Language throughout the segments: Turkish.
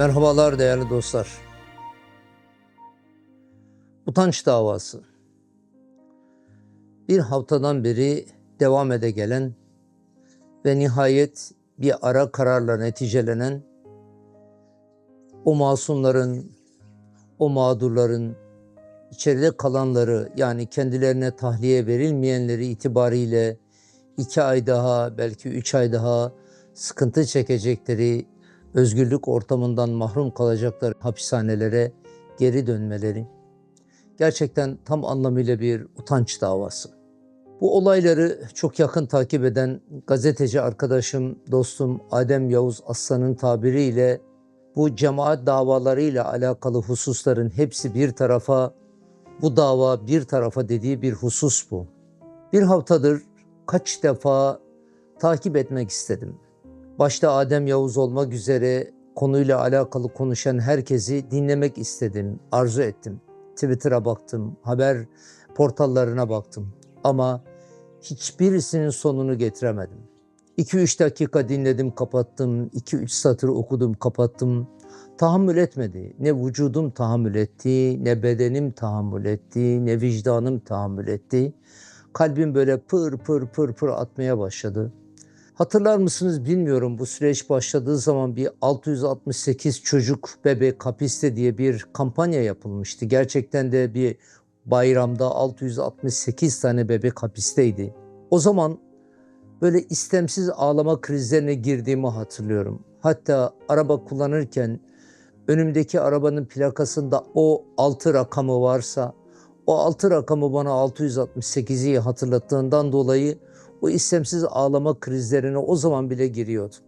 Merhabalar değerli dostlar. Utanç davası. Bir haftadan beri devam ede gelen ve nihayet bir ara kararla neticelenen o masumların, o mağdurların, içeride kalanları yani kendilerine tahliye verilmeyenleri itibariyle iki ay daha belki üç ay daha sıkıntı çekecekleri özgürlük ortamından mahrum kalacakları hapishanelere geri dönmeleri gerçekten tam anlamıyla bir utanç davası. Bu olayları çok yakın takip eden gazeteci arkadaşım, dostum Adem Yavuz Aslan'ın tabiriyle bu cemaat davalarıyla alakalı hususların hepsi bir tarafa, bu dava bir tarafa dediği bir husus bu. Bir haftadır kaç defa takip etmek istedim başta Adem Yavuz olmak üzere konuyla alakalı konuşan herkesi dinlemek istedim, arzu ettim. Twitter'a baktım, haber portallarına baktım ama hiçbirisinin sonunu getiremedim. 2-3 dakika dinledim, kapattım. 2-3 satır okudum, kapattım. Tahammül etmedi. Ne vücudum tahammül etti, ne bedenim tahammül etti, ne vicdanım tahammül etti. Kalbim böyle pır pır pır pır atmaya başladı. Hatırlar mısınız bilmiyorum bu süreç başladığı zaman bir 668 çocuk bebek hapiste diye bir kampanya yapılmıştı. Gerçekten de bir bayramda 668 tane bebek hapisteydi. O zaman böyle istemsiz ağlama krizlerine girdiğimi hatırlıyorum. Hatta araba kullanırken önümdeki arabanın plakasında o 6 rakamı varsa o 6 rakamı bana 668'i hatırlattığından dolayı o istemsiz ağlama krizlerine o zaman bile giriyordum.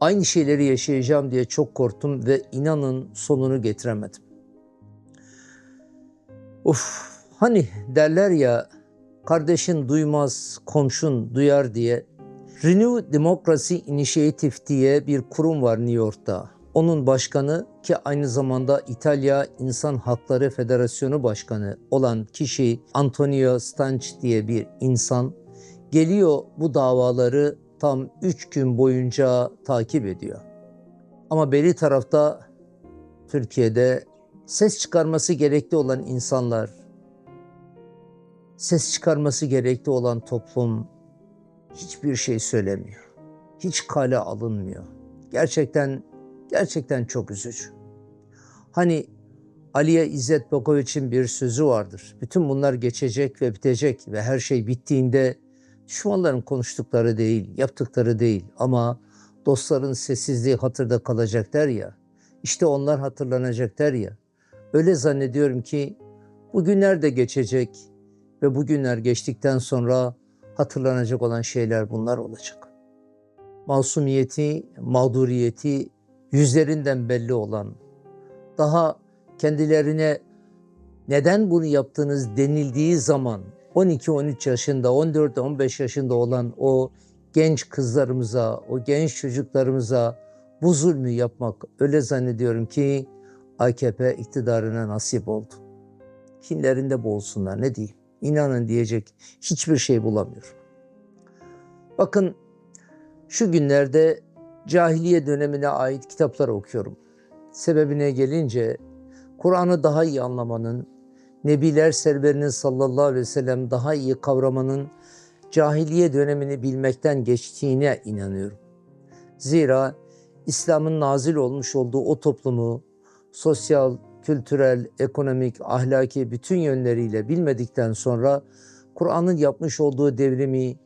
Aynı şeyleri yaşayacağım diye çok korktum ve inanın sonunu getiremedim. Uf, hani derler ya kardeşin duymaz, komşun duyar diye. Renew Democracy Initiative diye bir kurum var New York'ta. Onun başkanı ki aynı zamanda İtalya İnsan Hakları Federasyonu Başkanı olan kişi Antonio Stanch diye bir insan geliyor bu davaları tam üç gün boyunca takip ediyor. Ama beri tarafta Türkiye'de ses çıkarması gerekli olan insanlar, ses çıkarması gerekli olan toplum hiçbir şey söylemiyor. Hiç kale alınmıyor. Gerçekten gerçekten çok üzücü. Hani Aliye İzzet Bokoviç'in bir sözü vardır. Bütün bunlar geçecek ve bitecek ve her şey bittiğinde Düşmanların konuştukları değil, yaptıkları değil ama dostların sessizliği hatırda kalacak der ya. İşte onlar hatırlanacak der ya. Öyle zannediyorum ki bu günler de geçecek ve bu günler geçtikten sonra hatırlanacak olan şeyler bunlar olacak. Masumiyeti, mağduriyeti yüzlerinden belli olan, daha kendilerine neden bunu yaptınız denildiği zaman 12-13 yaşında, 14-15 yaşında olan o genç kızlarımıza, o genç çocuklarımıza bu zulmü yapmak öyle zannediyorum ki AKP iktidarına nasip oldu. Kinlerinde boğulsunlar ne diyeyim. İnanın diyecek hiçbir şey bulamıyorum. Bakın şu günlerde cahiliye dönemine ait kitaplar okuyorum. Sebebine gelince Kur'an'ı daha iyi anlamanın, Nebiler serverinin sallallahu aleyhi ve sellem daha iyi kavramanın cahiliye dönemini bilmekten geçtiğine inanıyorum. Zira İslam'ın nazil olmuş olduğu o toplumu sosyal, kültürel, ekonomik, ahlaki bütün yönleriyle bilmedikten sonra Kur'an'ın yapmış olduğu devrimi,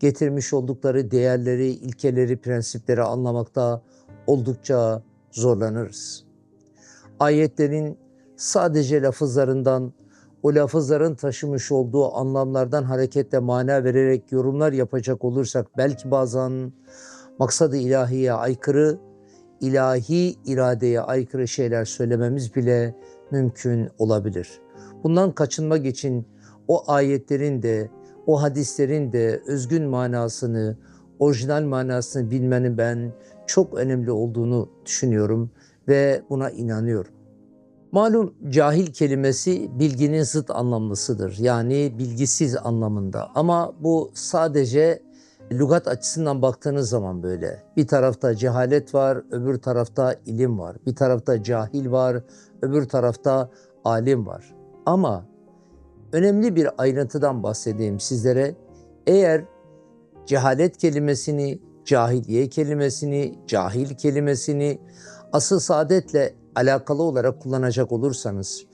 getirmiş oldukları değerleri, ilkeleri, prensipleri anlamakta oldukça zorlanırız. Ayetlerin sadece lafızlarından o lafızların taşımış olduğu anlamlardan hareketle mana vererek yorumlar yapacak olursak belki bazen maksadı ilahiye aykırı, ilahi iradeye aykırı şeyler söylememiz bile mümkün olabilir. Bundan kaçınmak için o ayetlerin de, o hadislerin de özgün manasını, orijinal manasını bilmenin ben çok önemli olduğunu düşünüyorum ve buna inanıyorum. Malum cahil kelimesi bilginin zıt anlamlısıdır. Yani bilgisiz anlamında. Ama bu sadece lügat açısından baktığınız zaman böyle. Bir tarafta cehalet var, öbür tarafta ilim var. Bir tarafta cahil var, öbür tarafta alim var. Ama önemli bir ayrıntıdan bahsedeyim sizlere. Eğer cehalet kelimesini, cahiliye kelimesini, cahil kelimesini asıl saadetle alakalı olarak kullanacak olursanız,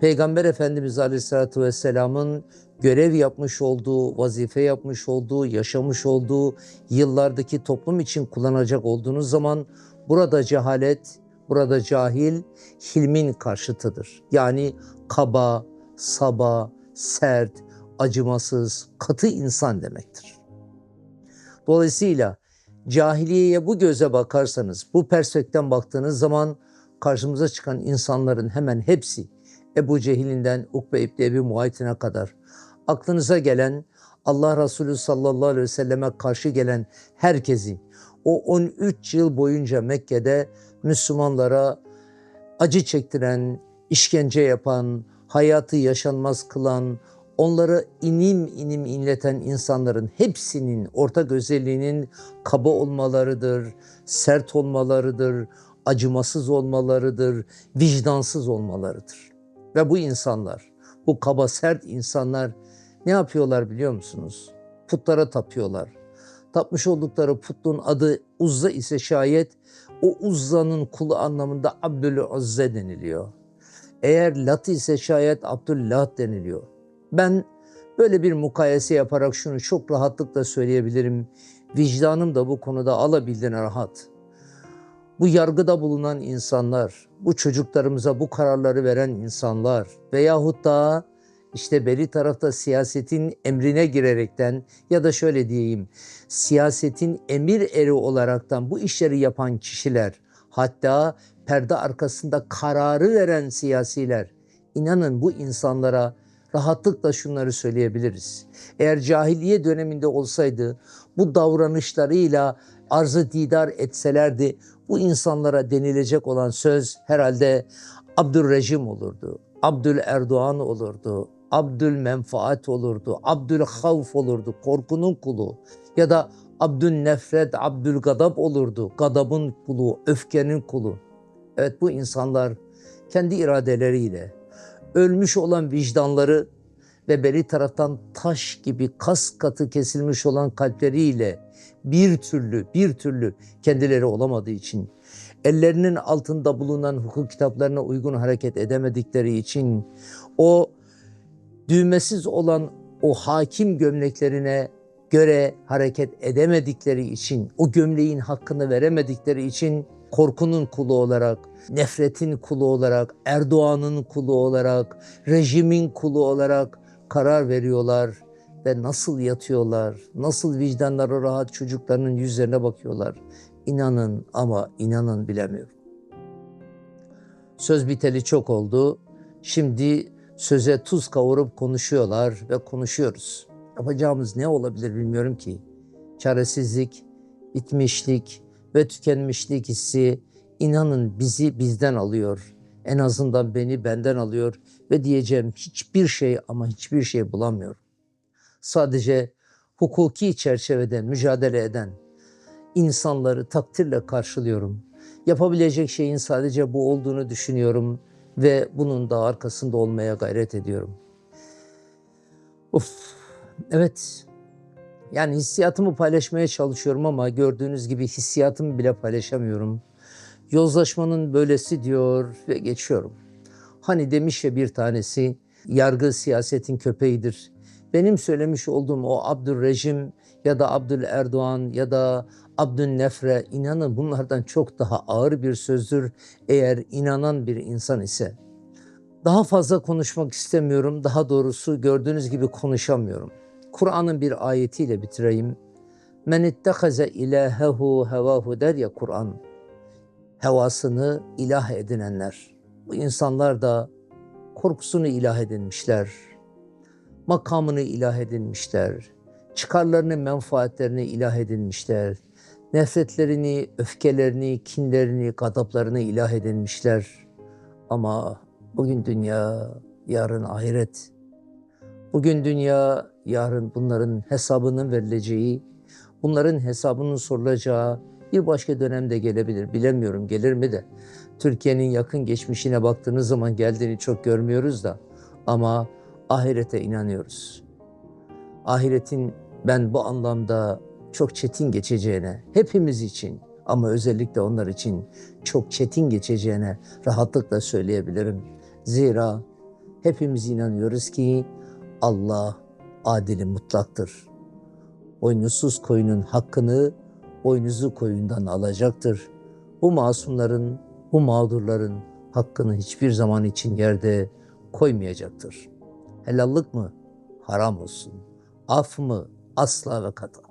Peygamber Efendimiz Aleyhisselatü Vesselam'ın görev yapmış olduğu, vazife yapmış olduğu, yaşamış olduğu yıllardaki toplum için kullanacak olduğunuz zaman burada cehalet, burada cahil, hilmin karşıtıdır. Yani kaba, saba, sert, acımasız, katı insan demektir. Dolayısıyla cahiliyeye bu göze bakarsanız, bu perspektiften baktığınız zaman karşımıza çıkan insanların hemen hepsi Ebu Cehil'inden Ukbe İbni Ebi Muayt'ine kadar aklınıza gelen Allah Resulü sallallahu aleyhi ve selleme karşı gelen herkesi o 13 yıl boyunca Mekke'de Müslümanlara acı çektiren, işkence yapan, hayatı yaşanmaz kılan, onları inim inim inleten insanların hepsinin ortak özelliğinin kaba olmalarıdır, sert olmalarıdır, acımasız olmalarıdır, vicdansız olmalarıdır. Ve bu insanlar, bu kaba sert insanlar ne yapıyorlar biliyor musunuz? Putlara tapıyorlar. Tapmış oldukları putun adı Uzza ise şayet o Uzza'nın kulu anlamında Abdül Uzze deniliyor. Eğer Lat ise şayet Abdüllah deniliyor. Ben böyle bir mukayese yaparak şunu çok rahatlıkla söyleyebilirim. Vicdanım da bu konuda alabildiğine rahat. Bu yargıda bulunan insanlar, bu çocuklarımıza bu kararları veren insanlar veyahut da işte beri tarafta siyasetin emrine girerekten ya da şöyle diyeyim siyasetin emir eri olaraktan bu işleri yapan kişiler hatta perde arkasında kararı veren siyasiler inanın bu insanlara rahatlıkla şunları söyleyebiliriz. Eğer cahiliye döneminde olsaydı bu davranışlarıyla arzı didar etselerdi bu insanlara denilecek olan söz herhalde Abdülrejim olurdu. Abdül Erdoğan olurdu. Abdül Menfaat olurdu. Abdül Havf olurdu. Korkunun kulu. Ya da Abdül Nefret, Abdül Gadab olurdu. Gadabın kulu, öfkenin kulu. Evet bu insanlar kendi iradeleriyle ölmüş olan vicdanları ve beri taraftan taş gibi kas katı kesilmiş olan kalpleriyle bir türlü bir türlü kendileri olamadığı için ellerinin altında bulunan hukuk kitaplarına uygun hareket edemedikleri için o düğmesiz olan o hakim gömleklerine göre hareket edemedikleri için, o gömleğin hakkını veremedikleri için korkunun kulu olarak, nefretin kulu olarak, Erdoğan'ın kulu olarak, rejimin kulu olarak karar veriyorlar ve nasıl yatıyorlar, nasıl vicdanları rahat çocuklarının yüzlerine bakıyorlar. İnanın ama inanın bilemiyorum. Söz biteli çok oldu. Şimdi söze tuz kavurup konuşuyorlar ve konuşuyoruz. Yapacağımız ne olabilir bilmiyorum ki. Çaresizlik, bitmişlik ve tükenmişlik hissi inanın bizi bizden alıyor. En azından beni benden alıyor ve diyeceğim hiçbir şey ama hiçbir şey bulamıyorum. Sadece hukuki çerçevede mücadele eden insanları takdirle karşılıyorum. Yapabilecek şeyin sadece bu olduğunu düşünüyorum ve bunun da arkasında olmaya gayret ediyorum. Of, evet. Yani hissiyatımı paylaşmaya çalışıyorum ama gördüğünüz gibi hissiyatımı bile paylaşamıyorum. Yozlaşmanın böylesi diyor ve geçiyorum. Hani demiş ya bir tanesi, yargı siyasetin köpeğidir. Benim söylemiş olduğum o Abdülrejim ya da Abdül Erdoğan ya da Abdülnefre inanın bunlardan çok daha ağır bir sözdür eğer inanan bir insan ise. Daha fazla konuşmak istemiyorum. Daha doğrusu gördüğünüz gibi konuşamıyorum. Kur'an'ın bir ayetiyle bitireyim. Men ittehaze ilahehu hevahu der ya Kur'an. Hevasını ilah edinenler. Bu insanlar da korkusunu ilah edinmişler. Makamını ilah edinmişler. Çıkarlarını, menfaatlerini ilah edinmişler. Nefretlerini, öfkelerini, kinlerini, gadaplarını ilah edinmişler. Ama bugün dünya, yarın ahiret. Bugün dünya, yarın bunların hesabının verileceği, Bunların hesabının sorulacağı bir başka dönemde gelebilir. Bilemiyorum gelir mi de. Türkiye'nin yakın geçmişine baktığınız zaman geldiğini çok görmüyoruz da. Ama ahirete inanıyoruz. Ahiretin ben bu anlamda çok çetin geçeceğine, hepimiz için ama özellikle onlar için çok çetin geçeceğine rahatlıkla söyleyebilirim. Zira hepimiz inanıyoruz ki Allah adili mutlaktır. Boynuzsuz koyunun hakkını boynuzu koyundan alacaktır. Bu masumların, bu mağdurların hakkını hiçbir zaman için yerde koymayacaktır. Helallık mı? Haram olsun. Af mı? Asla ve kata.